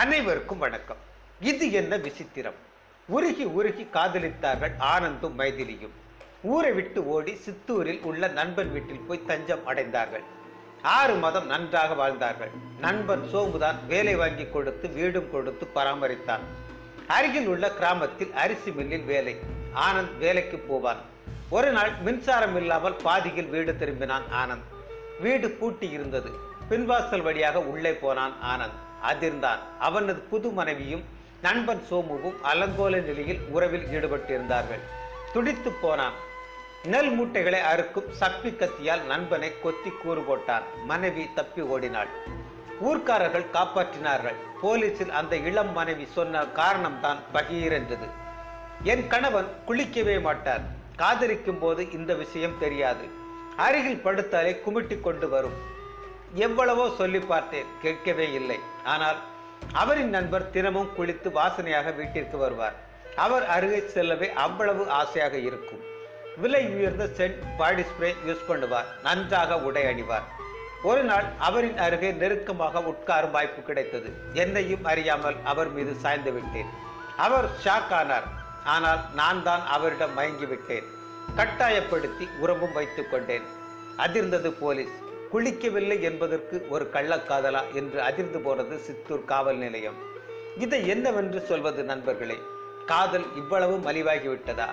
அனைவருக்கும் வணக்கம். இது என்ன விசித்திரம். உருகி உருகி காதலித்தார்கள் ஆனந்தும் மைதிலியும். ஊரை விட்டு ஓடி சித்தூரில் உள்ள நண்பன் வீட்டில் போய் தஞ்சம் அடைந்தார்கள். ஆறு மாதம் நன்றாக வாழ்ந்தார்கள். நண்பன் சோம்புதான் வேலை வாங்கி கொடுத்து வீடும் கொடுத்து பராமரித்தான். அருகில் உள்ள கிராமத்தில் அரிசி மில்லில் வேலை. ஆனந்த் வேலைக்கு போவான். ஒரு நாள் மின்சாரம் இல்லாமல் பாதியில் வீடு திரும்பினான் ஆனந்த். வீடு பூட்டி இருந்தது. பின்வாசல் வழியாக உள்ளே போனான் ஆனந்த். அதிர்ந்தான். அவனது புது மனைவியும் நண்பன் சோமுவும் அலங்கோல நிலையில் உறவில் ஈடுபட்டிருந்தார்கள். துடித்து போனான். நெல் மூட்டைகளை அறுக்கும் சப்பி கத்தியால் நண்பனை கொத்தி கூறு போட்டான். மனைவி தப்பி ஓடினாள். ஊர்க்காரர்கள் காப்பாற்றினார்கள். போலீசில் அந்த இளம் மனைவி சொன்ன காரணம்தான் பகீரென்றது என் கணவன் குளிக்கவே மாட்டார். காதலிக்கும் போது இந்த விஷயம் தெரியாது. அருகில் படுத்தாலே குமிட்டி கொண்டு வரும். எவ்வளவோ சொல்லி பார்த்தேன் கேட்கவே இல்லை. ஆனால் அவரின் நண்பர் தினமும் குளித்து வாசனையாக வீட்டிற்கு வருவார். அவர் அருகே செல்லவே அவ்வளவு ஆசையாக இருக்கும். விலை உயர்ந்த சென்ட் பாடி ஸ்ப்ரே யூஸ் பண்ணுவார் நன்றாக உடை அணிவார். ஒரு நாள் அவரின் அருகே நெருக்கமாக உட்காரும் வாய்ப்பு கிடைத்தது. என்னையும் அறியாமல் அவர் மீது சாய்ந்து விட்டேன். அவர் ஷாக் ஆனார். ஆனால் நான் தான் அவரிடம் மயங்கி விட்டேன். கட்டாயப்படுத்தி உறவும் வைத்துக் கொண்டேன். அதிர்ந்தது போலீஸ். குளிக்கவில்லை என்பதற்கு ஒரு கள்ளக்காதலா என்று அதிர்ந்து போனது சித்தூர் காவல் நிலையம். இதை என்னவென்று சொல்வது நண்பர்களே? காதல் இவ்வளவு மலிவாகிவிட்டதா?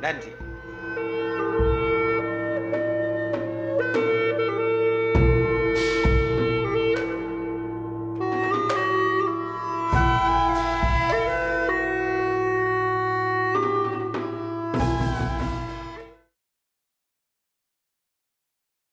நன்றி.